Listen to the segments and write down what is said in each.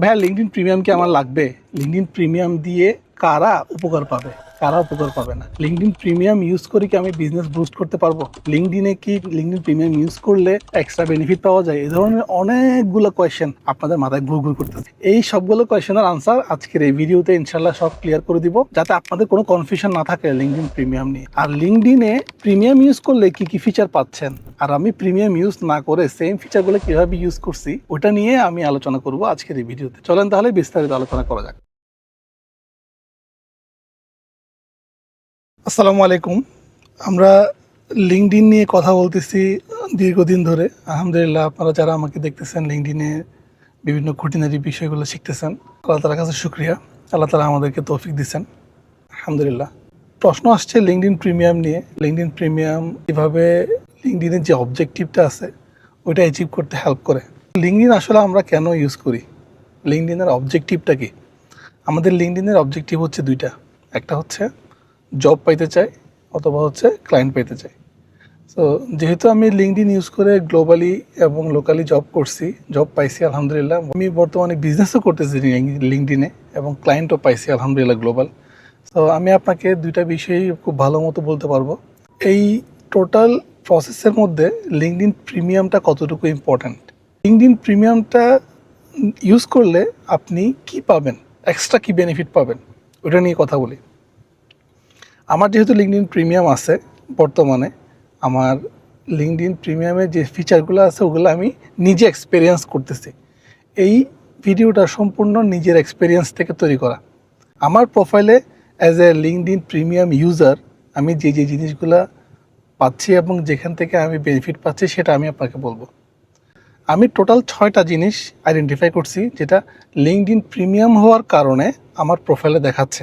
ভাইয়া LinkedIn premium কি আমার লাগবে? লিঙ্কডিন প্রিমিয়াম দিয়ে কারা উপকার পাবে? কারা উপকার পাবে না। লিঙ্কডিন প্রিমিয়াম ইউজ করে কি আমি বিজনেস বুস্ট করতে পারব? লিঙ্কডিনে কি লিঙ্কডিন প্রিমিয়াম ইউজ করলে এক্সট্রা বেনিফিট পাওয়া যায়? এই ধরনের অনেকগুলো কোয়েশ্চেন আপনাদের মাথায় ঘুর ঘুর করতেছে। এই সবগুলো কোয়েশ্চেনের আনসার আজকের এই ভিডিওতে ইনশাল্লাহ সব ক্লিয়ার করে দিব, যাতে আপনাদের কোনো কনফিউশন না থাকে লিঙ্কডিন প্রিমিয়াম নিয়ে। আর লিঙ্কডিনে প্রিমিয়াম ইউজ করলে কি কি ফিচার পাচ্ছেন? আর আমি প্রিমিয়াম ইউজ না করে সেম ফিচারগুলো কীভাবে ইউজ করছি, ওটা নিয়ে আমি আলোচনা করব আজকের এই ভিডিওতে চলেন তাহলে বিস্তারিত আলোচনা করা যাক। আসসালামু আলাইকুম। আমরা লিঙ্কডিন নিয়ে কথা বলতেছি দীর্ঘদিন ধরে। আলহামদুলিল্লাহ আপনারা যারা আমাকে দেখতেছেন লিঙ্কডিনে বিভিন্ন খুঁটিনাটি বিষয়গুলো শিখতেছেন, আল্লাহ তালার কাছে শুক্রিয়া। আল্লাহ তালা আমাদেরকে তৌফিক দিচ্ছেন আলহামদুলিল্লাহ। প্রশ্ন আসছে লিঙ্কডিন প্রিমিয়াম নিয়ে। লিঙ্কডিন প্রিমিয়াম কীভাবে লিঙ্কডিনের যে অবজেক্টিভটা আছে, ওইটা অ্যাচিভ করতে হেল্প করে। লিঙ্কডিন আসলে আমরা কেন ইউজ করি? লিঙ্কডিনের অবজেক্টিভটা কি? আমাদের লিঙ্কডিনের অবজেক্টিভ হচ্ছে দুইটা। একটা হচ্ছে জব পাইতে চাই অথবা হচ্ছে ক্লায়েন্ট পেতে চাই। তো যেহেতু আমি লিঙ্কডিন ইউজ করে গ্লোবালি এবং লোকালি জব করছি জব পাইছি আলহামদুলিল্লাহ। আমি বর্তমানে বিজনেসও করতেছি লিঙ্কডিনে এবং ক্লায়েন্টও পাইছি আলহামদুলিল্লাহ গ্লোবাল তো আমি আপনাকে দুইটা বিষয়ই খুব ভালো মতো বলতে পারব। এই টোটাল প্রসেসের মধ্যে লিঙ্কডিন প্রিমিয়ামটা কতটুকু ইম্পর্ট্যান্ট লিঙ্কডিন প্রিমিয়ামটা ইউজ করলে আপনি কি পাবেন? এক্সট্রা কি বেনিফিট পাবেন? ওটা নিয়ে কথা বলি। আমার যেহেতু লিঙ্কডিন প্রিমিয়াম আছে বর্তমানে, আমার লিঙ্কডিন প্রিমিয়ামের যে ফিচারগুলো আছে ওগুলো আমি নিজে এক্সপিরিয়েন্স করতেছি। এই ভিডিওটা সম্পূর্ণ নিজের এক্সপিরিয়েন্স থেকে তৈরি করা। আমার প্রোফাইলে as a LinkedIn premium user আমি যে যে জিনিসগুলো পাচ্ছি এবং যেখান থেকে আমি বেনিফিট পাচ্ছি সেটা আমি আপনাকে বলব। আমি টোটাল ছয়টা জিনিস আইডেন্টিফাই করছি যেটা লিঙ্কডিন প্রিমিয়াম হওয়ার কারণে আমার প্রোফাইলে দেখাচ্ছে।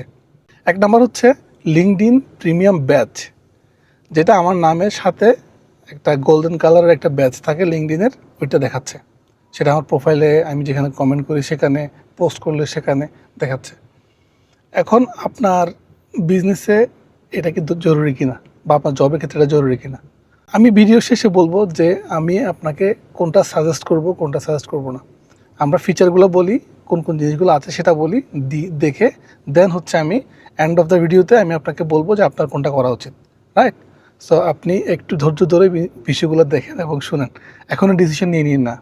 এক নম্বর হচ্ছে লিঙ্কডিন প্রিমিয়াম ব্যাচ যেটা আমার নামের সাথে একটা গোল্ডেন কালারের একটা ব্যাচ থাকে লিঙ্কডিনের ওইটা দেখাচ্ছে। সেটা আমার প্রোফাইলে আমি যেখানে কমেন্ট করি সেখানে পোস্ট করলে সেখানে দেখাচ্ছে। এখন আপনার বিজনেসে এটা কি জরুরি কিনা, বা আপনার জবের ক্ষেত্রে এটা জরুরি কিনা? আমি ভিডিও শেষে বলব যে আমি আপনাকে কোনটা সাজেস্ট করব, কোনটা সাজেস্ট করব না। আমরা ফিচারগুলো বলি, কোন কোন জিনিসগুলো আছে সেটা বলি দেখে দেন হচ্ছে আমি এন্ড অফ দ্য ভিডিওতে আমি আপনাকে বলব যে আপনার কোনটা করা উচিত রাইট সো আপনি একটু ধৈর্য ধরে বিষয়গুলো দেখেন এবং শুনেন। এখনও ডিসিশন নিয়ে নিন না।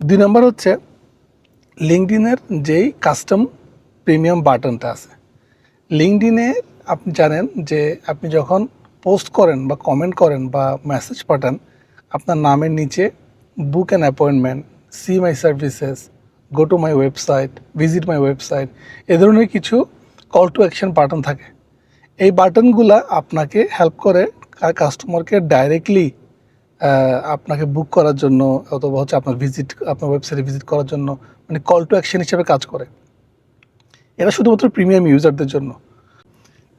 দুই নম্বর হচ্ছে লিঙ্কডিনের যেই কাস্টম প্রিমিয়াম বাটনটা আছে লিঙ্কডিনে আপনি জানেন যে আপনি যখন পোস্ট করেন বা কমেন্ট করেন বা মেসেজ পাঠান, আপনার নামের নিচে book an appointment see my services go to my website visit my website এ ধরনের কিছু কল টু অ্যাকশন বাটন থাকে। এই বাটনগুলা আপনাকে হেল্প করে কাস্টমারকে ডাইরেক্টলি আপনাকে বুক করার জন্য অথবা হচ্ছে আপনার ভিজিট আপনার ওয়েবসাইটে ভিজিট করার জন্য মানে কল টু অ্যাকশন হিসেবে কাজ করে। এটা শুধুমাত্র প্রিমিয়াম ইউজারদের জন্য।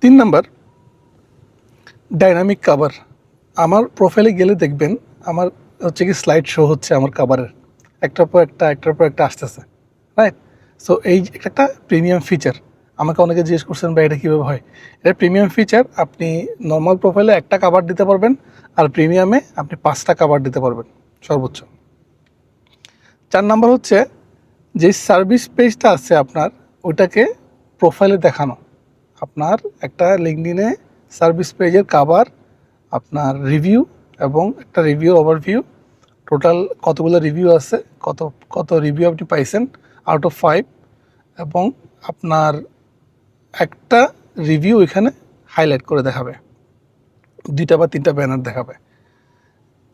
তিন নাম্বার ডাইনামিক কাভার আমার প্রোফাইলে গেলে দেখবেন আমার হচ্ছে কি স্লাইড শো হচ্ছে আমার কাভারের একটার পর একটা, একটার পর একটা আসতেছে রাইট সো এই একটা একটা প্রিমিয়াম ফিচার আমাকে অনেকে জিজ্ঞেস করছেন বা এটা কীভাবে হয়? এটা প্রিমিয়াম ফিচার আপনি নর্মাল প্রোফাইলে একটা কাভার দিতে পারবেন আর প্রিমিয়ামে আপনি পাঁচটা কাভার দিতে পারবেন, সর্বোচ্চ। চার নাম্বার হচ্ছে, যে সার্ভিস পেজটা আছে আপনার ওটাকে প্রোফাইলে দেখানো। আপনার একটা লিঙ্কডিনে সার্ভিস পেজের কাভার আপনার রিভিউ এবং একটা রিভিউ ওভারভিউ টোটাল কতগুলো রিভিউ আছে, কত কত রিভিউ আপনি পাইছেন আউট অফ ফাইভ এবং আপনার একটা রিভিউ এখানে হাইলাইট করে দেখাবে। দুইটা বা তিনটা ব্যানার দেখাবে।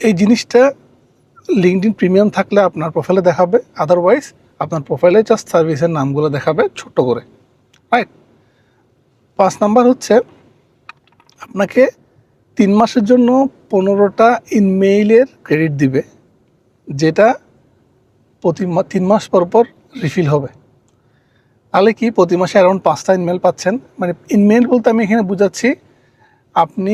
এই জিনিসটা লিঙ্কডিন প্রিমিয়াম থাকলে আপনার প্রোফাইলে দেখাবে আদারওয়াইজ আপনার প্রোফাইলে জাস্ট সার্ভিসের নামগুলো দেখাবে ছোট্ট করে রাইট পাঁচ নাম্বার হচ্ছে আপনাকে তিন মাসের জন্য পনেরোটা ইনমেইলের ক্রেডিট দিবে, যেটা প্রতি তিন মাস পর পর রিফিল হবে। তাহলে কি প্রতি মাসে অ্যারাউন্ড পাঁচটা ইনমেল পাচ্ছেন? মানে ইনমেল বলতে আমি এখানে বুঝাচ্ছি, আপনি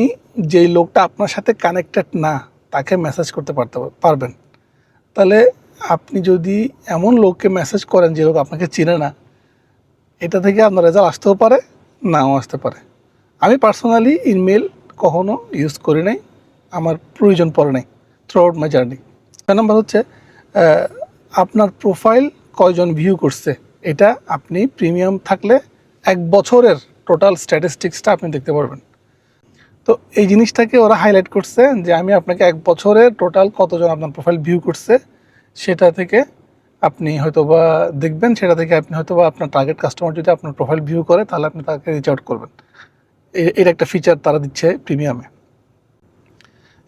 যেই লোকটা আপনার সাথে কানেক্টেড না, তাকে মেসেজ করতে পারতে পারবেন। তাহলে আপনি যদি এমন লোককে মেসেজ করেন যে লোক আপনাকে চিনে না, এটা থেকে আপনার রেজাল্ট আসতেও পারে, নাও আসতে পারে। আমি পার্সোনালি ইমেল কখনো ইউজ করি নাই, আমার প্রয়োজন পড়ে নাই থ্রু আউট মাই জার্নি ছয় নম্বর হচ্ছে আপনার প্রোফাইল কয়জন ভিউ করছে? এটা আপনি প্রিমিয়াম থাকলে এক বছরের টোটাল স্ট্যাটিস্টিক্সটা আপনি দেখতে পারবেন। তো এই জিনিসটাকে ওরা হাইলাইট করছে যে আমি আপনাকে এক বছরের টোটাল কতজন আপনার প্রোফাইল ভিউ করছে, সেটা থেকে আপনি হয়তো বা দেখবেন, সেটা থেকে আপনি হয়তো বা আপনার টার্গেট কাস্টমার যদি আপনার প্রোফাইল ভিউ করে, তাহলে আপনি তাকে রিচ আউট করবেন। এর একটা ফিচার তারা দিচ্ছে প্রিমিয়ামে।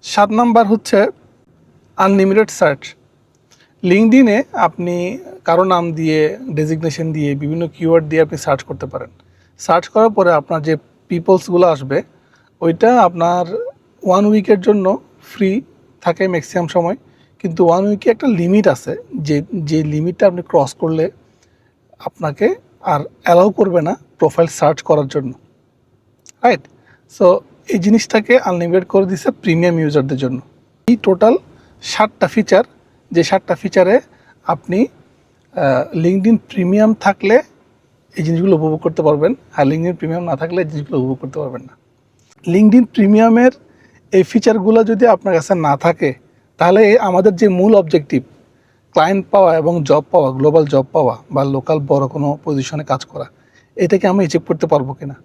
সাত নাম্বার হচ্ছে আনলিমিটেড সার্চ লিঙ্কডিনে আপনি কারও নাম দিয়ে ডেজিগনেশন দিয়ে, বিভিন্ন কিওয়ার্ড দিয়ে আপনি সার্চ করতে পারেন। সার্চ করার পরে আপনার যে পিপলসগুলো আসবে, ওইটা আপনার ওয়ান উইকের জন্য ফ্রি থাকে ম্যাক্সিমাম সময়। কিন্তু ওয়ান উইকে একটা লিমিট আছে, যে যে লিমিটটা আপনি ক্রস করলে আপনাকে আর অ্যালাউ করবে না প্রোফাইল সার্চ করার জন্য। রাইট সো এই জিনিসটাকে আনলিমিটেড করে দিছে প্রিমিয়াম ইউজারদের জন্য। এই টোটাল ষাটটা ফিচার যে ষাটটা ফিচারে আপনি লিঙ্কডিন প্রিমিয়াম থাকলে এই জিনিসগুলো উপভোগ করতে পারবেন, আর লিঙ্কডিন প্রিমিয়াম না থাকলে এই জিনিসগুলো উপভোগ করতে পারবেন না। লিঙ্কডিন প্রিমিয়ামের এই ফিচারগুলো যদি আপনার কাছে না থাকে, তাহলে আমাদের যে মূল অবজেক্টিভ ক্লায়েন্ট পাওয়া এবং জব পাওয়া গ্লোবাল জব পাওয়া বা লোকাল বড় কোনো পজিশনে কাজ করা, এটাকে আমি অ্যাচিভ করতে পারব কিনা?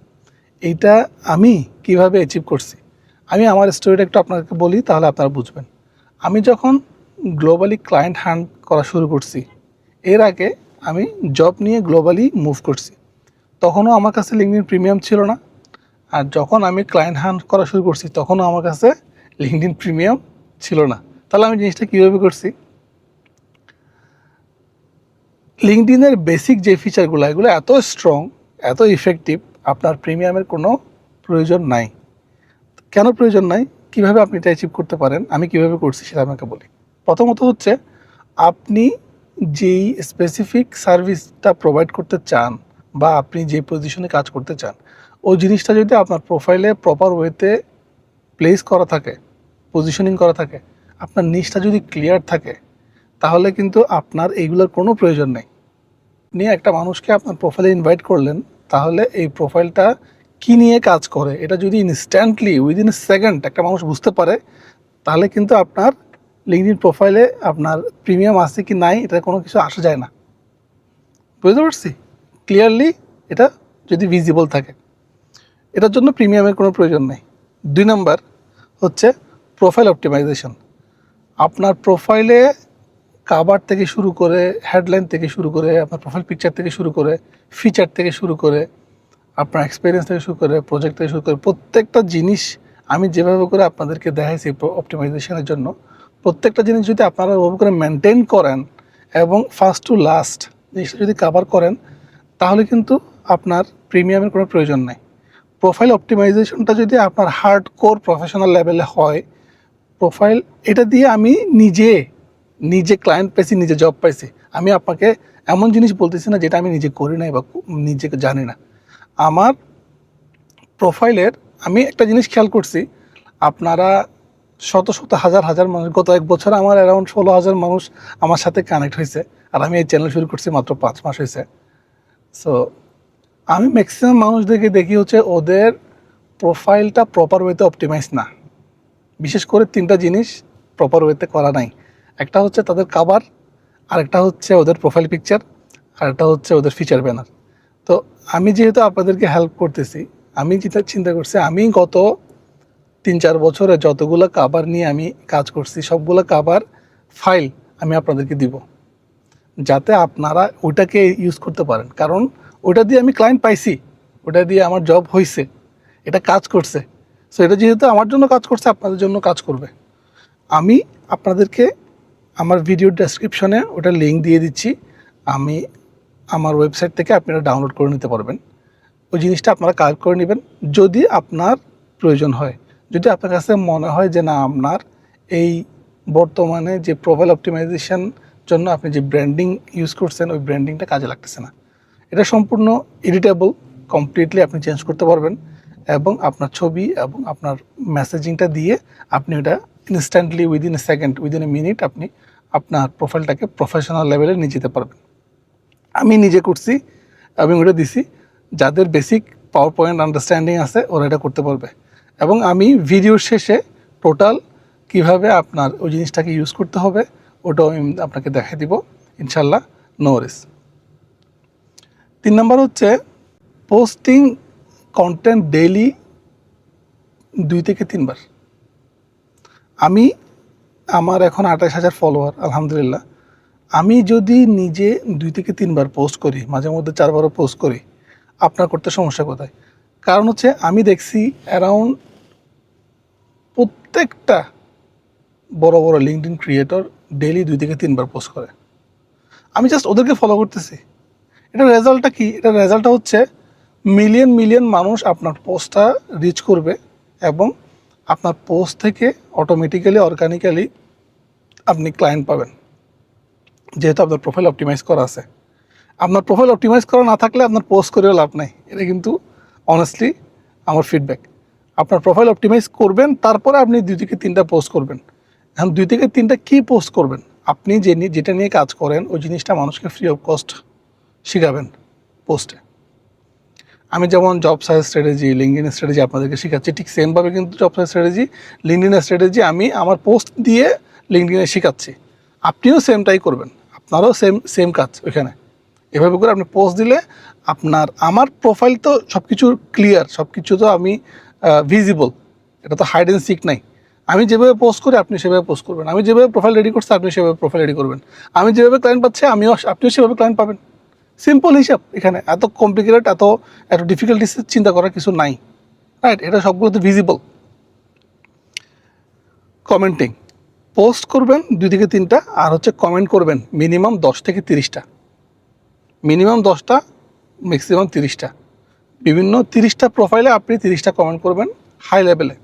এইটা আমি কীভাবে অ্যাচিভ করছি? আমি আমার স্টোরিটা একটু আপনাকে বলি, তাহলে আপনারা বুঝবেন। আমি যখন গ্লোবালি ক্লায়েন্ট হ্যান্ড করা শুরু করছি এর আগে আমি জব নিয়ে গ্লোবালি মুভ করছি। তখনও আমার কাছে লিঙ্কডিন প্রিমিয়াম ছিল না। আর যখন আমি ক্লায়েন্ট হ্যান্ড করা শুরু করছি, তখনও আমার কাছে লিঙ্কডিন প্রিমিয়াম ছিল না। তাহলে আমি জিনিসটা কীভাবে করছি? লিঙ্কডিনের বেসিক যে ফিচারগুলো এগুলো এত স্ট্রং এত ইফেক্টিভ আপনার প্রিমিয়ামের কোনো প্রয়োজন নাই। কেন প্রয়োজন নাই? কীভাবে আপনি এটা অ্যাচিভ করতে পারেন? আমি কীভাবে করছি সেটা আপনাকে বলি। প্রথমত হচ্ছে, আপনি যেই স্পেসিফিক সার্ভিসটা প্রোভাইড করতে চান বা আপনি যে পজিশনে কাজ করতে চান, ওই জিনিসটা যদি আপনার প্রোফাইলে প্রপার ওয়েতে প্লেস করা থাকে পজিশনিং করা থাকে, আপনার নিচটা যদি ক্লিয়ার থাকে, তাহলে কিন্তু আপনার এইগুলোর কোনো প্রয়োজন নেই। নিয়ে একটা মানুষকে আপনার প্রোফাইলে ইনভাইট করলেন, তাহলে এই প্রোফাইলটা কী নিয়ে কাজ করে, এটা যদি ইনস্ট্যান্টলি উইদিন সেকেন্ড একটা মানুষ বুঝতে পারে, তাহলে কিন্তু আপনার লিঙ্কডিন প্রোফাইলে আপনার প্রিমিয়াম আছে কি নাই এটা কোনো কিছু আসা যায় না। বুঝতে পারছি? ক্লিয়ারলি এটা যদি ভিজিবল থাকে। এটার জন্য প্রিমিয়ামের কোনো প্রয়োজন নেই। দুই নম্বর হচ্ছে প্রোফাইল অপটিমাইজেশন আপনার প্রোফাইলে কাবার থেকে শুরু করে হেডলাইন থেকে শুরু করে, আপনার প্রোফাইল পিকচার থেকে শুরু করে ফিচার থেকে শুরু করে, আপনার এক্সপিরিয়েন্স থেকে শুরু করে প্রজেক্ট থেকে শুরু করে, প্রত্যেকটা জিনিস আমি যেভাবে করে আপনাদেরকে দেখাইছি অপটিমাইজেশনের জন্য প্রত্যেকটা জিনিস যদি আপনারা ওভাবে করে মেনটেন করেন এবং ফার্স্ট টু লাস্ট জিনিসটা যদি কাভার করেন, তাহলে কিন্তু আপনার প্রিমিয়ামের কোনো প্রয়োজন নাই। প্রোফাইল অপটিমাইজেশনটা যদি আপনার হার্ড কোর প্রফেশনাল লেভেলে হয় প্রোফাইল এটা দিয়ে আমি নিজে নিজে ক্লায়েন্ট পেয়েছি নিজে জব পাইছি। আমি আপনাকে এমন জিনিস বলতেছি না যেটা আমি নিজে করি নাই বা নিজে জানি না। আমার প্রোফাইলের আমি একটা জিনিস খেয়াল করছি, আপনারা শত শত হাজার হাজার মানুষ, গত এক বছর আমার অ্যারাউন্ড ষোলো হাজার মানুষ আমার সাথে কানেক্ট হয়েছে। আর আমি এই চ্যানেল শুরু করছি মাত্র পাঁচ মাস হয়েছে। সো আমি ম্যাক্সিমাম মানুষদেরকে দেখি হচ্ছে ওদের প্রোফাইলটা প্রপার ওয়েতে অপটিমাইজ না। বিশেষ করে তিনটা জিনিস প্রপার ওয়েতে করা নাই। একটা হচ্ছে তাদের কাভার আরেকটা হচ্ছে ওদের প্রোফাইল পিকচার আরেকটা হচ্ছে ওদের ফিচার ব্যানার তো আমি যেহেতু আপনাদেরকে হেল্প করতেছি, আমি যেটা চিন্তা করছি, আমি গত তিন চার বছরে যতগুলো কাভার নিয়ে আমি কাজ করছি, সবগুলো কাভার ফাইল আমি আপনাদেরকে দিব। যাতে আপনারা ওইটাকে ইউজ করতে পারেন। কারণ ওটা দিয়ে আমি ক্লায়েন্ট পাইছি ওটা দিয়ে আমার জব হয়েছে এটা কাজ করছে। সো এটা যেহেতু আমার জন্য কাজ করছে, আপনাদের জন্য কাজ করবে। আমি আপনাদেরকে আমার ভিডিও ডেসক্রিপশনে ওটা লিঙ্ক দিয়ে দিচ্ছি। আমি আমার ওয়েবসাইট থেকে আপনারা ডাউনলোড করে নিতে পারবেন। ওই জিনিসটা আপনারা কাজ করে নেবেন। যদি আপনার প্রয়োজন হয়। যদি আপনার কাছে মনে হয় যে না, আপনার এই বর্তমানে যে প্রোফাইল অপটিমাইজেশন জন্য আপনি যে ব্র্যান্ডিং ইউজ করছেন, ওই ব্র্যান্ডিংটা কাজে লাগতেছে না। এটা সম্পূর্ণ এডিটেবল কমপ্লিটলি আপনি চেঞ্জ করতে পারবেন এবং আপনার ছবি এবং আপনার মেসেজিংটা দিয়ে আপনি ওটা instantly within a second within a minute আপনি আপনার প্রোফাইলটাকে প্রফেশনাল লেভেলে নিয়ে যেতে পারবেন। আমি নিজে করছি এবং ওটা দিছি, যাদের বেসিক পাওয়ার পয়েন্ট আন্ডারস্ট্যান্ডিং আছে, ওরা এটা করতে পারবে। এবং আমি ভিডিওর শেষে টোটাল কীভাবে আপনার ওই জিনিসটাকে ইউজ করতে হবে, ওটাও আমি আপনাকে দেখাই দিব ইনশাল্লাহ নো রিস তিন নম্বর হচ্ছে পোস্টিং কন্টেন্ট ডেইলি দুই থেকে তিনবার। আমি, আমার এখন আঠাশ হাজার ফলোয়ার আলহামদুলিল্লাহ। আমি যদি নিজে দুই থেকে তিনবার পোস্ট করি, মাঝে মধ্যে চারবারও পোস্ট করি, আপনার করতে সমস্যা কোথায়? কারণ হচ্ছে আমি দেখছি অ্যারাউন্ড প্রত্যেকটা বড় বড় লিঙ্কডিন ক্রিয়েটর ডেইলি দুই থেকে তিনবার পোস্ট করে। আমি জাস্ট ওদেরকে ফলো করতেছি। এটা রেজাল্টটা কি? এটা রেজাল্টটা হচ্ছে মিলিয়ন মিলিয়ন মানুষ আপনার পোস্টটা রিচ করবে এবং আপনার পোস্ট থেকে অটোমেটিক্যালি অর্গানিক্যালি আপনি ক্লায়েন্ট পাবেন। যেহেতু আপনার প্রোফাইল অপটিমাইজ করা আছে। আপনার প্রোফাইল অপটিমাইজ করা না থাকলে আপনার পোস্ট করেও লাভ নাই। এটা কিন্তু অনেস্টলি আমার ফিডব্যাক আপনার প্রোফাইল অপটিমাইজ করবেন, তারপরে আপনি দুই থেকে তিনটা পোস্ট করবেন। এখন দুই থেকে তিনটা কী পোস্ট করবেন? আপনি যে যেটা নিয়ে কাজ করেন, ওই জিনিসটা মানুষকে ফ্রি অফ কস্ট শেখাবেন পোস্টে আমি যেমন job size strategy LinkedIn strategy আপনাদেরকে শেখাচ্ছি, ঠিক সেমভাবে কিন্তু job size strategy LinkedIn strategy আমি আমার পোস্ট দিয়ে লিঙ্কডিনে শেখাচ্ছি। আপনিও সেমটাই করবেন, আপনারও সেম সেম কাজ ওইখানে। এভাবে করে আপনি পোস্ট দিলে আপনার, আমার প্রোফাইল তো সব কিছু ক্লিয়ার সব কিছু তো আমি ভিজিবল এটা তো হাইড অ্যান্ড সিক নাই। আমি যেভাবে পোস্ট করি, আপনি সেভাবে পোস্ট করবেন। আমি যেভাবে প্রোফাইল রেডি করছি, আপনি সেভাবে প্রোফাইল রেডি করবেন। আমি যেভাবে ক্লায়েন্ট পাচ্ছি, আমিও আপনিও সেভাবে ক্লায়েন্ট পাবেন। সিম্পল হিসাব এখানে। এত কমপ্লিকেটেড এত এত ডিফিকাল্টিস চিন্তা করার কিছু নাই। রাইট এটা সবগুলো তো ভিজিবল কমেন্টিং পোস্ট করবেন দুই থেকে তিনটা, আর হচ্ছে কমেন্ট করবেন মিনিমাম দশ থেকে তিরিশটা। মিনিমাম দশটা ম্যাক্সিমাম তিরিশটা। বিভিন্ন তিরিশটা প্রোফাইলে আপনি তিরিশটা কমেন্ট করবেন হাই লেভেলে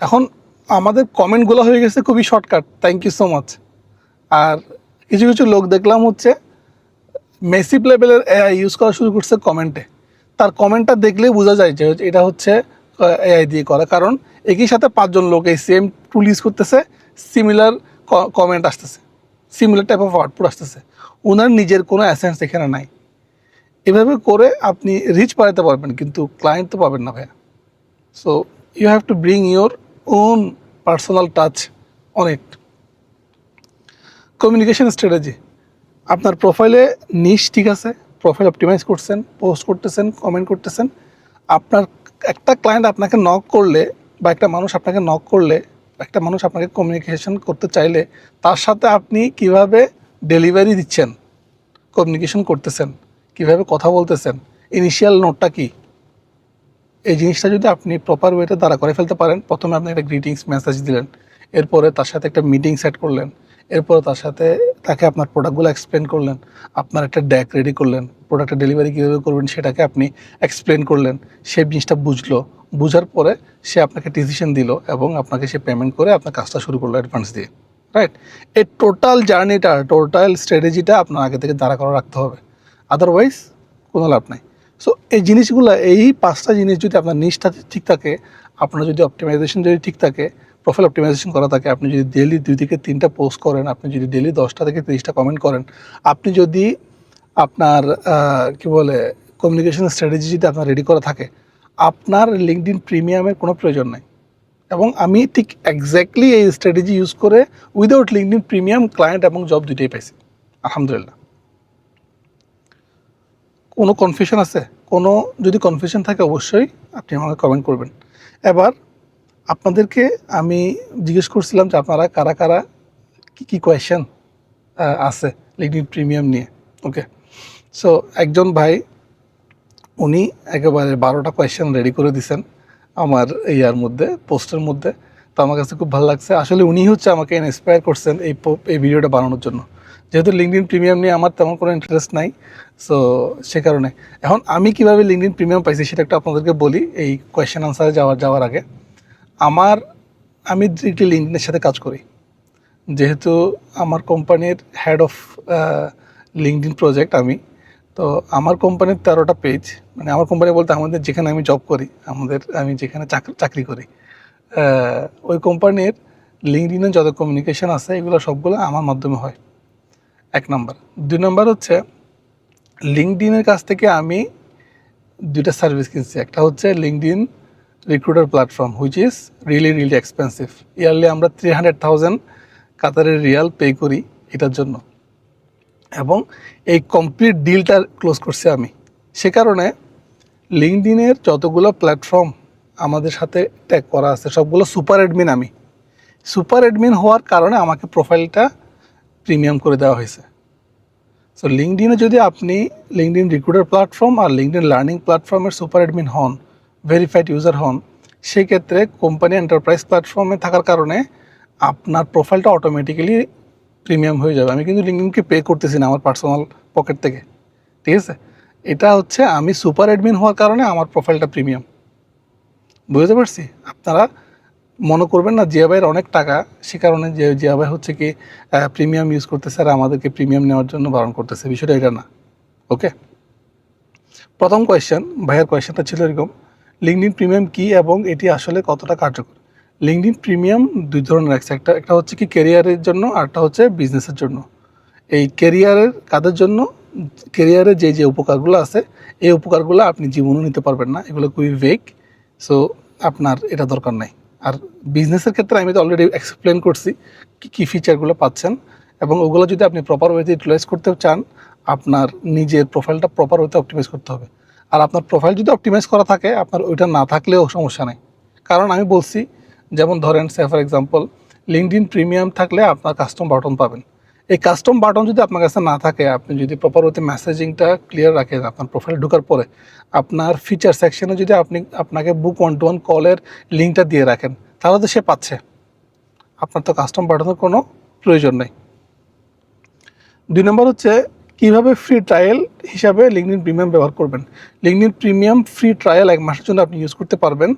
এখন আমাদের কমেন্টগুলো হয়ে গেছে খুবই shortcut thank you so much আর কিছু কিছু লোক দেখলাম হচ্ছে মেসিভ লেভেলের এআই ইউজ করা শুরু করছে কমেন্টে তার কমেন্টটা দেখলেই বোঝা যায় যে এটা হচ্ছে এআই দিয়ে করা। কারণ একই সাথে পাঁচজন লোক এই সেম টুল ইউজ করতেছে সিমিলার কমেন্ট আসতেছে। সিমিলার টাইপ অফ আউটপুট আসতেছে। ওনার নিজের কোনো অ্যাসেন্স এখানে নাই। এভাবে করে আপনি রিচ বাড়াতে পারবেন, কিন্তু ক্লায়েন্ট তো পাবেন না ভাইয়া। So you have to bring your own personal touch on it communication strategy আপনার প্রোফাইলে নিশ ঠিক আছে প্রোফাইল অপটিমাইজ করছেন পোস্ট করতেছেন কমেন্ট করতেছেন। আপনার একটা ক্লায়েন্ট আপনাকে নক করলে বা একটা মানুষ আপনাকে নক করলে, একটা মানুষ আপনাকে কমিউনিকেশন করতে চাইলে তার সাথে আপনি কীভাবে ডেলিভারি দিচ্ছেন কমিউনিকেশন করতেছেন। কীভাবে কথা বলতেছেন? ইনিশিয়াল নোটটা কি? এই জিনিসটা যদি আপনি প্রপার ওয়েতে দাঁড়া করে ফেলতে পারেন, প্রথমে আপনি একটা গ্রিটিংস মেসেজ দিলেন, এরপরে তার সাথে একটা মিটিং সেট করলেন, এরপরে তার সাথে তাকে আপনার প্রোডাক্টগুলো এক্সপ্লেন করলেন, আপনার একটা ড্যাক রেডি করলেন প্রোডাক্টের ডেলিভারি কীভাবে করবেন সেটাকে আপনি এক্সপ্লেন করলেন, সে জিনিসটা বুঝলো, বুঝার পরে সে আপনাকে ডিসিশন দিল এবং আপনাকে সে পেমেন্ট করে আপনার কাজটা শুরু করল অ্যাডভান্স দিয়ে রাইট এই টোটাল জার্নিটা টোটাল স্ট্র্যাটেজিটা আপনার আগে থেকে দাঁড়া করা রাখতে হবে। আদারওয়াইজ কোনো লাভ নাই। সো এই জিনিসগুলো, এই পাঁচটা জিনিস যদি আপনার নিচটা ঠিক থাকে, আপনার যদি অপটিমাইজেশন যদি ঠিক থাকে প্রোফাইল অপটিমাইজেশন করা থাকে, আপনি যদি ডেলি দুই থেকে তিনটা পোস্ট করেন, আপনি যদি ডেলি দশটা থেকে তিরিশটা কমেন্ট করেন, আপনি যদি আপনার কি বলে কমিউনিকেশন স্ট্র্যাটেজি যদি আপনার রেডি করা থাকে, আপনার লিঙ্কডিন প্রিমিয়ামের কোনো প্রয়োজন নাই। এবং আমি ঠিক এক্স্যাক্টলি এই স্ট্র্যাটেজি ইউজ করে উইদাউট লিঙ্কডিন প্রিমিয়াম ক্লায়েন্ট এবং জব দুইটাই পাইছি। আলহামদুলিল্লাহ। কোনো কনফিউশন আছে? কোনো যদি কনফিউশন থাকে, অবশ্যই আপনি আমাকে কমেন্ট করবেন। এবার আপনাদেরকে আমি জিজ্ঞেস করছিলাম যে আপনারা কারা কারা, কী কী কোয়েশ্চেন আছে লিগনিড প্রিমিয়াম নিয়ে ওকে সো একজন ভাই, উনি একেবারে বারোটা কোয়েশ্চেন রেডি করে দিছেন আমার ইয়ার মধ্যে, পোস্টের মধ্যে। তো আমার কাছে খুব ভালো লাগছে। আসলে উনি হচ্ছে আমাকে ইন্সপায়ার করছেন এই এই ভিডিওটা বানানোর জন্য। যেহেতু লিঙ্কডিন প্রিমিয়াম নিয়ে আমার তেমন কোনো ইন্টারেস্ট নাই সো সে কারণে। এখন আমি কীভাবে লিঙ্কডিন প্রিমিয়াম পাইছি সেটা একটু আপনাদেরকে বলি, এই কোয়েশ্চেন আনসারে যাওয়ার যাওয়ার আগে। আমার, আমি একটি লিঙ্কডিনের সাথে কাজ করি। যেহেতু আমার কোম্পানির হেড অফ লিঙ্কডিন প্রজেক্ট আমি, তো আমার কোম্পানির তেরোটা পেজ মানে আমার কোম্পানি বলতে আমাদের যেখানে আমি জব করি, আমাদের, আমি যেখানে চাকরি চাকরি করি ওই কোম্পানির লিঙ্কডিনে যত কমিউনিকেশন আছে, এগুলো সবগুলো আমার মাধ্যমে হয়। এক নম্বর দুই নম্বর হচ্ছে লিঙ্কডিনের কাছ থেকে আমি দুইটা সার্ভিস কিনছি। একটা হচ্ছে LinkedIn recruiter platform which is really really expensive yearly আমরা থ্রি হান্ড্রেড থাউজেন্ড কাতারের রিয়াল পে করি এটার জন্য। এবং এই কমপ্লিট ডিলটা ক্লোজ করছি আমি। সে কারণে লিঙ্কডিনের যতগুলো প্ল্যাটফর্ম আমাদের সাথে ট্যাগ করা আছে, সবগুলো সুপার অ্যাডমিন আমি। সুপার অ্যাডমিন হওয়ার কারণে আমাকে প্রোফাইলটা প্রিমিয়াম করে দেওয়া হয়েছে। সো লিঙ্কডিনে যদি আপনি লিঙ্কডিন রিক্রুটার প্ল্যাটফর্ম আর লিঙ্কডিন লার্নিং প্ল্যাটফর্মের সুপার অ্যাডমিন হন ভেরিফাইড ইউজার হন সেই ক্ষেত্রে কোম্পানি এন্টারপ্রাইজ প্ল্যাটফর্মে থাকার কারণে আপনার প্রোফাইলটা অটোমেটিক্যালি প্রিমিয়াম হয়ে যাবে। আমি কিন্তু লিঙ্কডিনকে পে করতেছি না আমার পার্সোনাল পকেট থেকে। ঠিক আছে? এটা হচ্ছে আমি সুপার অ্যাডমিন হওয়ার কারণে আমার প্রোফাইলটা প্রিমিয়াম বুঝতে পারছি? আপনারা মনে করবেন না, জিয়া ভাইয়ের অনেক টাকা, সে কারণে যে জিয়া ভাই হচ্ছে কি প্রিমিয়াম ইউজ করতেছে আর আমাদেরকে প্রিমিয়াম নেওয়ার জন্য বারণ করতেছে। বিষয়টা এটা না ওকে প্রথম কোয়েশ্চেন ভাইয়ের কোয়েশ্চেনটা ছিল এরকম লিঙ্কডিন প্রিমিয়াম কি এবং এটি আসলে কতটা কার্যকর? লিঙ্কডিন প্রিমিয়াম দুই ধরনের আছে, একটা একটা হচ্ছে কি কেরিয়ারের জন্য, আর একটা হচ্ছে বিজনেসের জন্য। এই কেরিয়ারের কাদের জন্য? কেরিয়ারে যে যে উপকারগুলো আছে, এই উপকারগুলো আপনি জীবনও নিতে পারবেন না, এগুলো খুবই ভেগ সো আপনার এটা দরকার নাই। আর বিজনেসের ক্ষেত্রে আমি তো অলরেডি এক্সপ্লেন করছি কী কী ফিচারগুলো পাচ্ছেন এবং ওগুলো যদি আপনি প্রপার ওয়েতে ইউটিলাইজ করতে চান, আপনার নিজের প্রোফাইলটা প্রপার ওয়েতে অপটিমাইজ করতে হবে। আর আপনার প্রোফাইল যদি অপটিমাইজ করা থাকে, আপনার ওইটা না থাকলেও সমস্যা নেই। কারণ আমি বলছি, যেমন ধরেন সে for example linked in premium থাকলে আপনার কাস্টম বাটন পাবেন। এই কাস্টম বাটন যদি আপনার কাছে না থাকে, আপনি যদি প্রপার ওয়েতে মেসেজিংটা ক্লিয়ার রাখেন, আপনার প্রোফাইল ঢুকার পরে, আপনার ফিচার সেকশনে যদি আপনি, আপনাকে বুক ওয়ান টু ওয়ান কলের লিঙ্কটা দিয়ে রাখেন, তাহলে তো সে পাচ্ছে। আপনার তো কাস্টম বাটনের কোনো প্রয়োজন নেই। দুই নম্বর হচ্ছে, কীভাবে ফ্রি ট্রায়াল হিসাবে লিঙ্কডিন প্রিমিয়াম ব্যবহার করবেন? লিঙ্কডিন প্রিমিয়াম ফ্রি ট্রায়াল এক মাসের জন্য আপনি ইউজ করতে পারবেন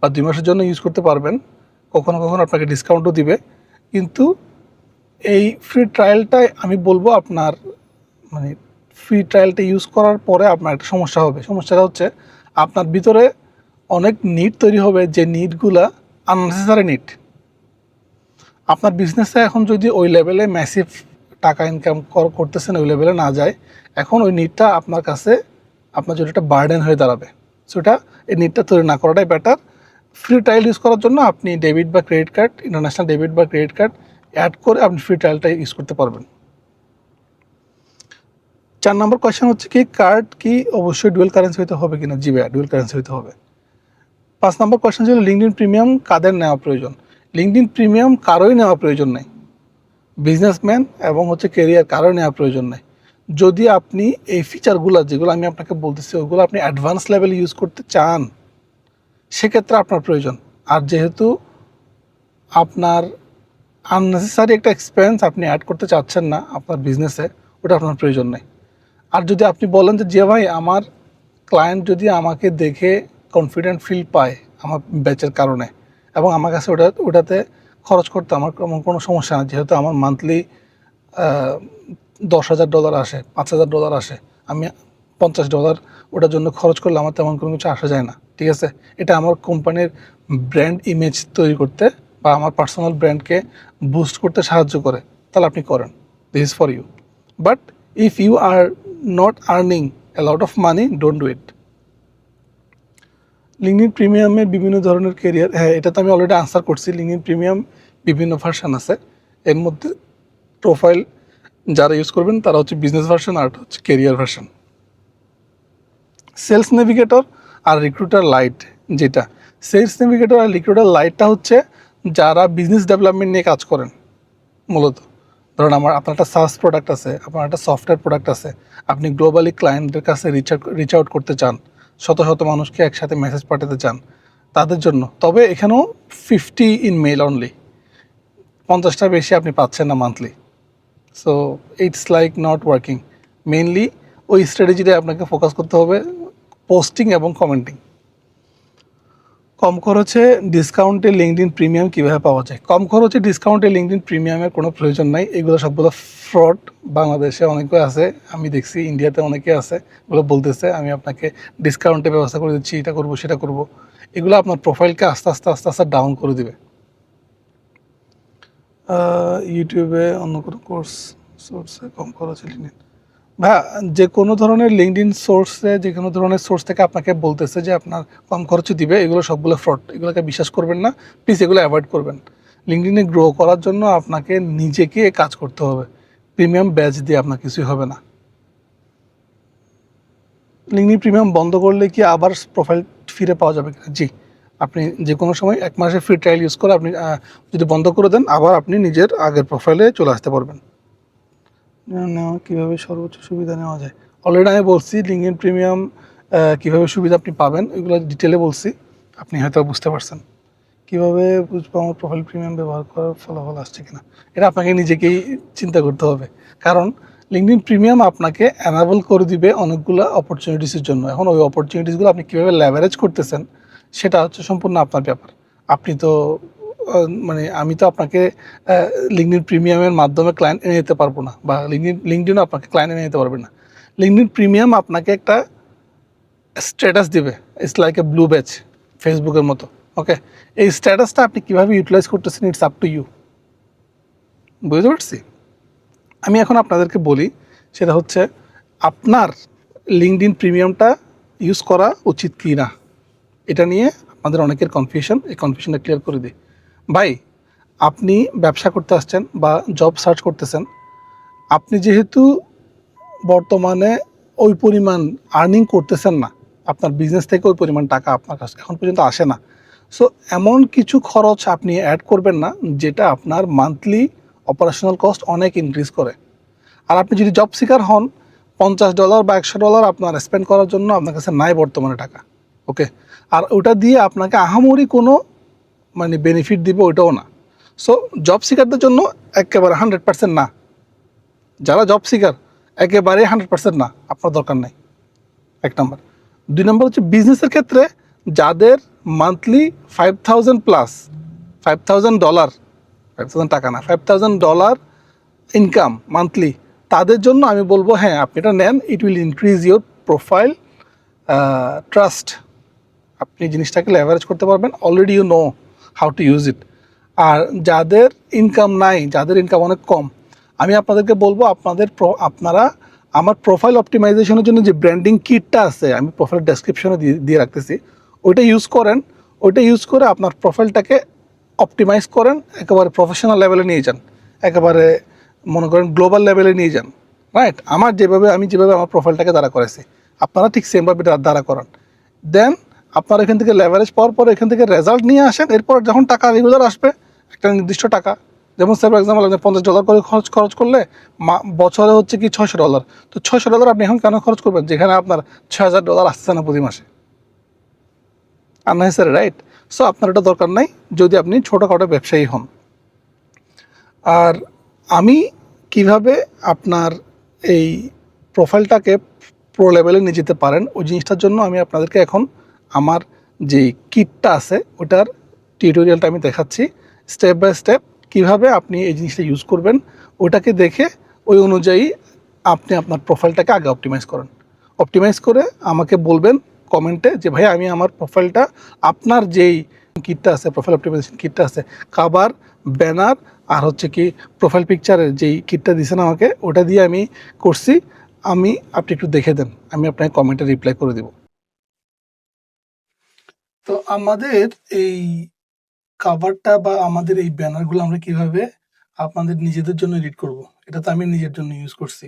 বা দুই মাসের জন্য ইউজ করতে পারবেন। কখনো কখনো আপনাকে ডিসকাউন্টও দিবে। কিন্তু এই ফ্রি ট্রায়ালটাই আমি বলব আপনার মানে ফ্রি ট্রায়ালটা ইউজ করার পরে আপনার একটা সমস্যা হবে। সমস্যাটা হচ্ছে আপনার ভিতরে অনেক নিট তৈরি হবে যে নিডগুলা আননেসেসারি নিড আপনার বিজনেসে এখন যদি ওই লেভেলে ম্যাসিভ টাকা ইনকাম করতেছেন, ওই লেভেলে না যায়, এখন ওই নিটটা আপনার কাছে আপনার জন্য একটা বার্ডেন হয়ে দাঁড়াবে। সেটা এই নিটটা তৈরি না করাটাই বেটার ফ্রি ট্রায়াল ইউজ করার জন্য আপনি ডেবিট বা ক্রেডিট কার্ড ইন্টারন্যাশনাল ডেবিট বা ক্রেডিট কার্ড অ্যাড করে আপনি ফ্রি ট্রায়ালটা ইউজ করতে পারবেন। চার নম্বর কোয়েশ্চেন হচ্ছে কি কার্ড কি অবশ্যই ডুয়েল কারেন্সি হইতে হবে কিনা? জি ভাইয়া ডুয়েল কারেন্সি হইতে হবে। পাঁচ নম্বর কোয়েশ্চেন ছিল লিঙ্কডিন প্রিমিয়াম কাদের নেওয়া প্রয়োজন? লিঙ্কডিন প্রিমিয়াম কারোই নেওয়া প্রয়োজন নেই। বিজনেসম্যান এবং হচ্ছে কেরিয়ার কারও নেওয়া প্রয়োজন নেই। যদি আপনি এই ফিচারগুলো যেগুলো আমি আপনাকে বলতেছি, ওগুলো আপনি অ্যাডভান্স লেভেলে ইউজ করতে চান, সেক্ষেত্রে আপনার প্রয়োজন। আর যেহেতু আপনার আননেসেসারি একটা এক্সপেন্স আপনি অ্যাড করতে চাচ্ছেন না আপনার বিজনেসে ওটা আপনার প্রয়োজন নেই। আর যদি আপনি বলেন যে যে ভাই, আমার ক্লায়েন্ট যদি আমাকে দেখে কনফিডেন্ট ফিল পায় আমার ব্যাচের কারণে এবং আমার কাছে ওটা, ওটাতে খরচ করতে আমার কোনো সমস্যা না, যেহেতু আমার মান্থলি দশ হাজার ডলার আসে, পাঁচ হাজার ডলার আসে, আমি পঞ্চাশ ডলার ওটার জন্য খরচ করলে আমার তেমন কোনো কিছু আসা যায় না। ঠিক আছে? এটা আমার কোম্পানির ব্র্যান্ড ইমেজ তৈরি করতে বা আমার পার্সোনাল ব্র্যান্ডকে বুস্ট করতে সাহায্য করে, তাহলে আপনি করেন। This is for you but if you are not earning lot of money don't do it LinkedIn প্রিমিয়ামের বিভিন্ন ধরনের কেরিয়ার হ্যাঁ এটা তো আমি অলরেডি আনসার করছি। লিঙ্কডিন প্রিমিয়াম বিভিন্ন ভার্সান আছে। এর মধ্যে প্রোফাইল যারা ইউজ করবেন, তারা হচ্ছে বিজনেস ভার্সন আর হচ্ছে কেরিয়ার ভার্সন সেলস নেভিগেটর আর রিক্রুটার লাইট যেটা। সেলস নেভিগেটর আর রিক্রুটার লাইটটা হচ্ছে যারা বিজনেস ডেভেলপমেন্ট নিয়ে কাজ করেন, মূলত। ধরুন আমার, আপনার একটা সার্চ প্রোডাক্ট আছে, আপনার একটা সফটওয়্যার প্রোডাক্ট আছে, আপনি গ্লোবালি ক্লায়েন্টের কাছে রিচ রিচ আউট করতে চান, শত শত মানুষকে একসাথে মেসেজ পাঠাতে চান, তাদের জন্য। তবে এখানেও ফিফটি ইন মেল অনলি পঞ্চাশটা বেশি আপনি পাচ্ছেন না monthly so it's like not working mainly ওই স্ট্র্যাটেজিটাই আপনাকে ফোকাস করতে হবে পোস্টিং এবং কমেন্টিং কম খরচে ডিসকাউন্টে লিঙ্কডিন প্রিমিয়াম কীভাবে পাওয়া যায়? কম খরচে ডিসকাউন্টে লিঙ্কডিন প্রিমিয়ামের কোনো প্রয়োজন নাই। এগুলো সবগুলো ফ্রড বাংলাদেশে অনেকে আছে, আমি দেখছি ইন্ডিয়াতে অনেকে আছে, এগুলো বলতেছে, আমি আপনাকে ডিসকাউন্টের ব্যবস্থা করে দিচ্ছি, এটা করব, সেটা করব। এগুলো আপনার প্রোফাইলকে আস্তে আস্তে আস্তে আস্তে ডাউন করে দিবে। ইউটিউবে অন্য কোনো কোর্স সোর্সে কম খরচে লিঙ্কডিন ভাইয়া, যে কোনো ধরনের লিঙ্কডিন সোর্সে যে কোনো ধরনের সোর্স থেকে আপনাকে বলতেছে যে আপনার কম খরচে দিবে, এগুলো সবগুলো ফ্রড এগুলোকে বিশ্বাস করবেন না। প্লিজ এগুলো অ্যাভয়েড করবেন। লিঙ্কডিনে গ্রো করার জন্য আপনাকে নিজেকে কাজ করতে হবে। প্রিমিয়াম ব্যাচ দিয়ে আপনার কিছুই হবে না। লিঙ্কডিন প্রিমিয়াম বন্ধ করলে কি আবার প্রোফাইল ফিরে পাওয়া যাবে কিনা? জি, আপনি যে কোনো সময় এক মাসে ফ্রি ট্রায়াল ইউজ করে আপনি যদি বন্ধ করে দেন, আবার আপনি নিজের আগের প্রোফাইলে চলে আসতে পারবেন। নেওয়া কীভাবে সর্বোচ্চ সুবিধা নেওয়া যায়? অলরেডি আমি বলছি লিঙ্কডিন প্রিমিয়াম কীভাবে সুবিধা আপনি পাবেন ওইগুলো ডিটেলে বলছি, আপনি হয়তো বুঝতে পারছেন। কীভাবে বুঝব আমার প্রোফাইল প্রিমিয়াম ব্যবহার করার ফলাফল আসছে কিনা? এটা আপনাকে নিজেকেই চিন্তা করতে হবে। কারণ লিঙ্কডিন প্রিমিয়াম আপনাকে অ্যানাবল করে দিবে অনেকগুলো অপরচুনিটিসের জন্য। এখন ওই অপরচুনিটিসগুলো আপনি কীভাবে ল্যাভারেজ করতেছেন, সেটা হচ্ছে সম্পূর্ণ আপনার ব্যাপার। আপনি তো মানে আমি তো আপনাকে লিঙ্কডিন প্রিমিয়ামের মাধ্যমে ক্লায়েন্ট এনে দিতে পারব না, বা লিঙ্কডিন লিঙ্কডিনও আপনাকে ক্লায়েন্ট এনে দিতে পারবে না। লিঙ্কডিন প্রিমিয়াম আপনাকে একটা স্ট্যাটাস দিবে it's like a blue badge ফেসবুকের মতো ওকে এই স্ট্যাটাসটা আপনি কীভাবে ইউটিলাইজ করতেছেন ইটস আপ টু ইউ বুঝতে পারছি? আমি এখন আপনাদেরকে বলি, সেটা হচ্ছে আপনার লিঙ্কডিন প্রিমিয়ামটা ইউজ করা উচিত কি না এটা নিয়ে আমাদের অনেকের কনফিউশন এই কনফিউশনটা ক্লিয়ার করে দিই। ভাই, আপনি ব্যবসা করতে আসছেন বা জব সার্চ করতেছেন, আপনি যেহেতু বর্তমানে ওই পরিমাণ আর্নিং করতেছেন না, আপনার বিজনেস থেকে ওই পরিমাণ টাকা আপনার কাছে এখন পর্যন্ত আসে না সো এমন কিছু খরচ আপনি অ্যাড করবেন না, যেটা আপনার মান্থলি অপারেশনাল কস্ট অনেক ইনক্রিজ করে। আর আপনি যদি জব সিকার হন, পঞ্চাশ ডলার বা একশো ডলার আপনার স্পেন্ড করার জন্য আপনার কাছে নাই বর্তমানে টাকা ওকে আর ওটা দিয়ে আপনাকে আহামরি কোনো মানে বেনিফিট দিবে ওইটাও না। সো জব সিকারদের জন্য একেবারে হান্ড্রেড পার্সেন্ট না। যারা জব সিকার একেবারে হান্ড্রেড পার্সেন্ট না। আপনার দরকার নাই। এক নম্বর। দুই নম্বর হচ্ছে বিজনেসের ক্ষেত্রে যাদের monthly five thousand plus five thousand dollar five thousand টাকা না five thousand dollar income monthly তাদের জন্য আমি বলব হ্যাঁ আপনি এটা নেন। It will increase your profile trust আপনি জিনিসটাকে লেভারেজ করতে পারবেন। Already you know how to use it. আর যাদের ইনকাম নাই, যাদের ইনকাম অনেক কম, আমি আপনাদেরকে বলব আপনাদের আপনারা আমার প্রোফাইল অপটিমাইজেশনের জন্য যে ব্র্যান্ডিং কিটটা আছে, আমি প্রোফাইল ডেসক্রিপশনে দিয়ে রাখতেছি, ওইটা ইউজ করেন। ওইটা ইউজ করে আপনার প্রোফাইলটাকে অপটিমাইজ করেন, একেবারে প্রফেশনাল লেভেলে নিয়ে যান, একেবারে মনে করেন গ্লোবাল লেভেলে নিয়ে যান, রাইট? আমার যেভাবে, আমি যেভাবে আমার প্রোফাইলটাকে দাঁড়া করেছি, আপনারা ঠিক সেমভাবে দাঁড়া করান। দেন আপনারা এখান থেকে লেভারেজ পাওয়ার পর এখান থেকে রেজাল্ট নিয়ে আসেন, এরপর যখন টাকা রেগুলার আসবে, একটা নির্দিষ্ট টাকা, যেমন স্যার এক্সাম্পল আপনি পঞ্চাশ ডলার করে খরচ খরচ করলে বছরে হচ্ছে কি ছয়শো ডলার তো ছয়শো ডলার আপনি এখন কেন খরচ করবেন? যেখানে আপনার ছয় হাজার ডলার আসছে না প্রতি মাসে। আননেসারি রাইট সো আপনার এটা দরকার নাই, যদি আপনি ছোটোখাটো ব্যবসায়ী হন। আর আমি কীভাবে আপনার এই প্রোফাইলটাকে প্রো লেভেলে নিয়ে যেতে পারেন, ওই জিনিসটার জন্য আমি আপনাদেরকে এখন আমার যে কিটটা আছে, ওটার টিউটোরিয়ালটা আমি দেখাচ্ছি। স্টেপ বাই স্টেপ কীভাবে আপনি এই জিনিসটা ইউজ করবেন, ওটাকে দেখে ওই অনুযায়ী আপনি আপনার প্রোফাইলটাকে আগে অপটিমাইজ করেন। অপটিমাইজ করে আমাকে বলবেন কমেন্টে যে, ভাই, আমি আমার প্রোফাইলটা আপনার যেই কিটটা আছে প্রোফাইল অপটিমাইজেশন কিটটা আছে কাবার ব্যানার আর হচ্ছে কি প্রোফাইল পিকচারের যেই কিটটা দিয়েছেন আমাকে, ওটা দিয়ে আমি করছি। আমি আপনি একটু দেখে দেন, আমি আপনাকে কমেন্টে রিপ্লাই করে দেব। তো আমাদের এই কাভারটা বা আমাদের এই ব্যানারগুলো আমরা কীভাবে আপনাদের নিজেদের জন্য এডিট করব, এটা তো আমি নিজের জন্য ইউজ করছি।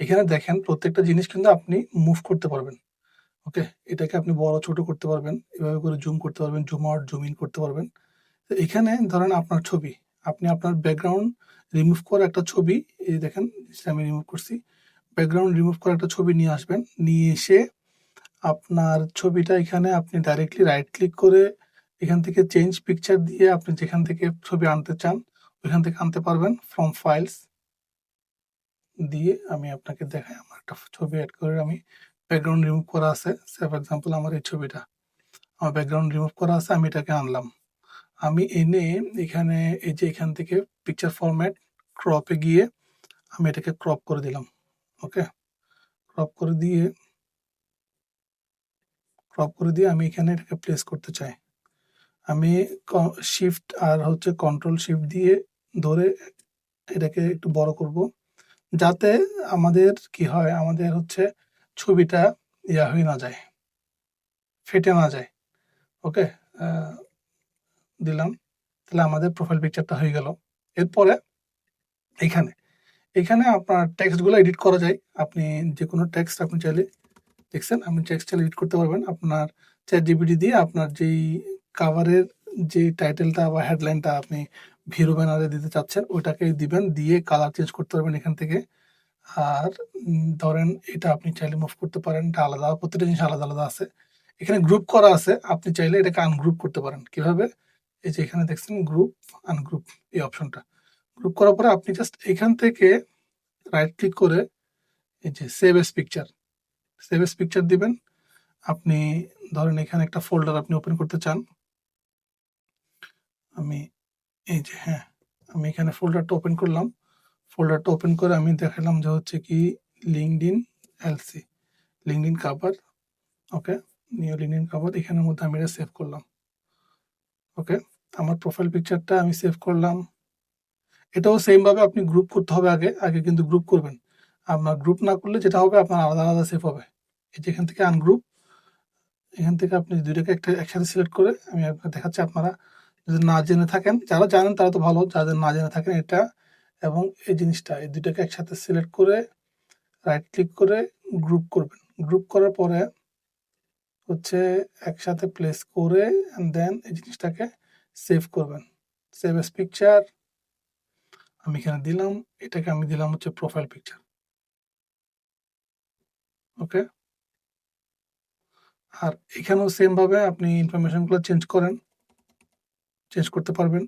এখানে দেখেন প্রত্যেকটা জিনিস কিন্তু আপনি মুভ করতে পারবেন ওকে এটাকে আপনি বড় ছোট করতে পারবেন, এভাবে করে জুম করতে পারবেন জুম আউট জুম ইন করতে পারবেন। তো এখানে ধরেন আপনার ছবি, আপনি আপনার ব্যাকগ্রাউন্ড রিমুভ করা একটা ছবি, এই দেখেন, আমি রিমুভ করছি। ব্যাকগ্রাউন্ড রিমুভ করা একটা ছবি নিয়ে আসবেন, নিয়ে এসে আপনার ছবিটা এখানে আপনি ডাইরেক্টলি রাইট ক্লিক করে এখান থেকে চেঞ্জ পিকচার দিয়ে আপনি যেখান থেকে ছবি আনতে চান ওইখান থেকে আনতে পারবেন ফ্রম ফাইলস দিয়ে আমি আপনাকে দেখাই, আমার একটা ছবি অ্যাড করে আমি ব্যাকগ্রাউন্ড রিমুভ করা আছে। ফর এক্সাম্পল আমার এই ছবিটা, আমার ব্যাকগ্রাউন্ড রিমুভ করা আছে, আমি এটাকে আনলাম। আমি এনে এখানে এই যে এখান থেকে পিকচার ফরম্যাট ক্রপে গিয়ে আমি এটাকে ক্রপ করে দিলাম ওকে ক্রপ করে দিয়ে ক্রপ করে দিয়ে আমি এখানে এটাকে প্লেস করতে চাই। আমি শিফট আর হচ্ছে কন্ট্রোল শিফট দিয়ে ধরে এটাকে একটু বড় করব। যাতে আমাদের কি হয়, আমাদের হচ্ছে ছবিটা ইয়া হয়ে না যায়, ফেটে না যায়। ওকে দিলাম। তাহলে আমাদের প্রোফাইল পিকচারটা হয়ে গেল। এরপরে এখানে এখানে আপনার টেক্সটগুলো এডিট করা যায়। আপনি যে কোনো টেক্সট আপনি চাইলে দেখছেন? আপনি টেক্সট চাইলে এডিট করতে পারবেন। আপনার চ্যাট জিপিটি দিয়ে আপনার যেই কাভারের যে টাইটেলটা বা হেডলাইনটা আপনি ভিরো ব্যানারে দিতে চাচ্ছেন, ওইটাকে দিবেন। দিয়ে কালার চেঞ্জ করতে পারবেন এখান থেকে। আর ধরেন এটা আপনি চাইলে মুভ করতে পারেন। এটা আলাদা প্রত্যেকটা জিনিস আলাদা আলাদা আছে। এখানে গ্রুপ করা আছে। আপনি চাইলে এটাকে আনগ্রুপ করতে পারেন। কীভাবে? এই যে এখানে দেখছেন গ্রুপ আনগ্রুপ এই অপশনটা গ্রুপ করার পরে আপনি জাস্ট এখান থেকে রাইট ক্লিক করে এই যে save as picture save as picture দিবেন। আপনি ধরেন এখানে একটা ফোল্ডার আপনি ওপেন করতে চান। আমি এই যে হ্যাঁ আমি এখানে ফোল্ডারটা ওপেন করলাম। ফোল্ডারটা ওপেন করে আমি দেখালাম যে হচ্ছে কি LinkedIn LC LinkedIn cover okay new LinkedIn cover এখানের মধ্যে আমি এটা সেভ করলাম। ওকে আমার প্রোফাইল পিকচারটা আমি সেভ করলাম। এটাও সেম ভাবে আপনি গ্রুপ করতে হবে আগে আগে কিন্তু গ্রুপ করবেন। আপনার গ্রুপ না করলে যেটা হবে, আপনার আলাদা আলাদা সেভ হবে। এই যে এখান থেকে আনগ্রুপ এখান থেকে আপনি দুইটাকে একটা একসাথে সিলেক্ট করে আমি দেখাচ্ছি আপনারা। যদি না জেনে থাকেন, যারা জানেন তারা তো ভালো যাদের না জেনে থাকেন এটা এবং এই জিনিসটা, এই দুইটাকে একসাথে সিলেক্ট করে রাইট ক্লিক করে গ্রুপ করবেন। গ্রুপ করার পরে হচ্ছে একসাথে প্লেস করে অ্যান্ড দেন এই জিনিসটাকে সেভ করবেন। সেভ এস পিকচার আমি এখানে দিলাম, এটাকে আমি দিলাম হচ্ছে প্রোফাইল পিকচার ওকে? আর এখানেও সেম ভাবে আপনি ইনফরমেশনগুলো চেঞ্জ করেন। চেঞ্জ করতে পারবেন।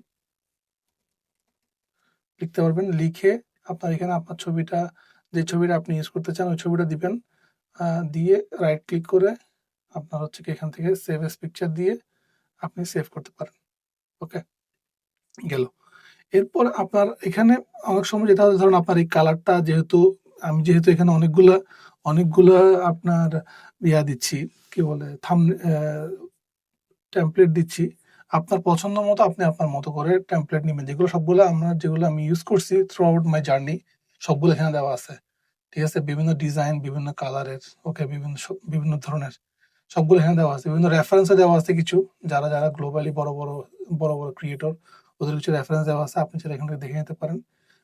লিখতে পারবেন, লিখে আপনার এখানে আপনার ছবিটা, যে ছবিটা আপনি ইউজ করতে চান, ওই ছবিটা দিবেন। দিয়ে রাইট ক্লিক করে আপনার হচ্ছে কি এখান থেকে সেভ এস পিকচার দিয়ে আপনি সেভ করতে পারেন। ওকে? গেল। এরপর আপনার এখানে অনেক সময় যেটা ধরুন আপনার এই কালারটা যেহেতু আমি যেহেতু এখানে অনেকগুলা অনেকগুলা আপনার ইয়া দিচ্ছি, কি বলে, থাম টেমপ্লেট দিচ্ছি। আপনার পছন্দ মতো আপনি আপনার মতো করে টেমপ্লেট নেবেন। যেগুলো সবগুলো আমরা, যেগুলো আমি ইউজ করছি থ্রু আউট মাই জার্নি সবগুলো এখানে দেওয়া আছে। ঠিক আছে? বিভিন্ন ডিজাইন বিভিন্ন কালারের ওকে বিভিন্ন বিভিন্ন ধরনের, সবগুলো এখানে দেওয়া আছে। বিভিন্ন রেফারেন্সে দেওয়া আছে কিছু। যারা যারা গ্লোবালি বড় বড় বড় বড় ক্রিয়েটর ওদের কিছু রেফারেন্স দেওয়া আছে। আপনি সেটা এখান থেকে দেখে নিতে পারেন।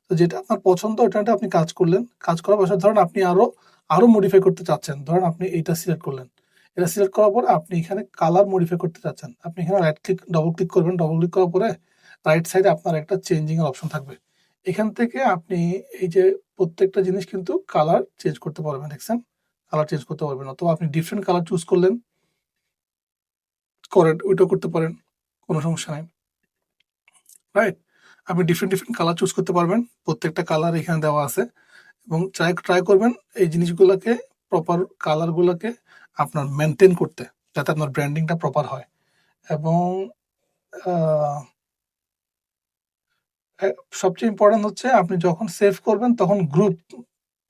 তো যেটা আপনার পছন্দ, ওটা আপনি কাজ করলেন, কাজ করার পাশে ধরেন আপনি আরও আরও মডিফাই করতে চাচ্ছেন। ধরেন আপনি এইটা সিলেক্ট করলেন। এটা সিলেক্ট করার পর আপনি এখানে কালার মডিফাই করতে চাচ্ছেন। আপনি এখানে রাইট ক্লিক ডবল ক্লিক করবেন। ডবল ক্লিক করার পরে রাইট সাইডে আপনার একটা চেঞ্জিং এর অপশন থাকবে। এখান থেকে আপনি এই যে প্রত্যেকটা জিনিস কিন্তু কালার চেঞ্জ করতে পারবেন, দেখছেন? কালার চেঞ্জ করতে পারবেন। অথবা আপনি ডিফারেন্ট কালার চুজ করলেন করেন ওইটাও করতে পারেন। কোনো সমস্যা নাই। রাইট আপনি ডিফারেন্ট ডিফারেন্ট কালার চুজ করতে পারবেন। প্রত্যেকটা কালার এখানে দেওয়া আছে। এবং ট্রাই ট্রাই করবেন এই জিনিসগুলোকে প্রপার কালারগুলোকে আপনার মেনটেন করতে, যাতে আপনার ব্র্যান্ডিংটা প্রপার হয়। এবং সবচেয়ে ইম্পর্টেন্ট হচ্ছে আপনি যখন সেভ করবেন তখন গ্রুপ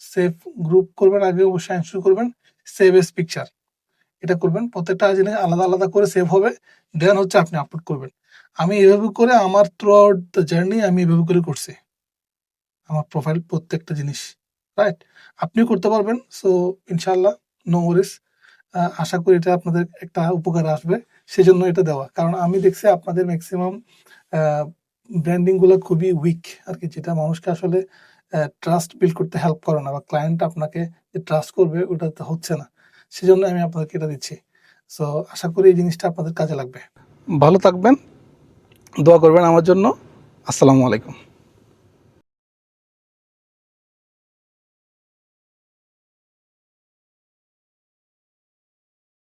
সেভ গ্রুপ করবেন, আগে অবশ্যই এনশিওর করবেন সেভ এস পিকচার এটা করবেন। প্রত্যেকটা জিনিস আলাদা আলাদা করে সেভ হবে। দেন হচ্ছে আপনি আপলোড করবেন। আমি এভাবে করে আমার থ্রু আউট দ্য জার্নি আমি এভাবে করে করছি। আমার প্রোফাইল প্রত্যেকটা জিনিস রাইট আপনিও করতে পারবেন। সো ইনশাল্লাহ নো ওরিস আশা করি এটা আপনাদের একটা উপকার আসবে। সেজন্য এটা দেওয়া। কারণ আমি দেখছি আপনাদের ম্যাক্সিমাম ব্র্যান্ডিংগুলো খুবই উইক আর কি যেটা মানুষকে আসলে ট্রাস্ট বিল্ড করতে হেল্প করে না বা ক্লায়েন্ট আপনাকে যে ট্রাস্ট করবে ওটা হচ্ছে না। সেজন্য আমি আপনাদেরকে এটা দিচ্ছি। সো আশা করি এই জিনিসটা আপনাদের কাজে লাগবে। ভালো থাকবেন, দোয়া করবেন আমার জন্য। আসসালামু আলাইকুম।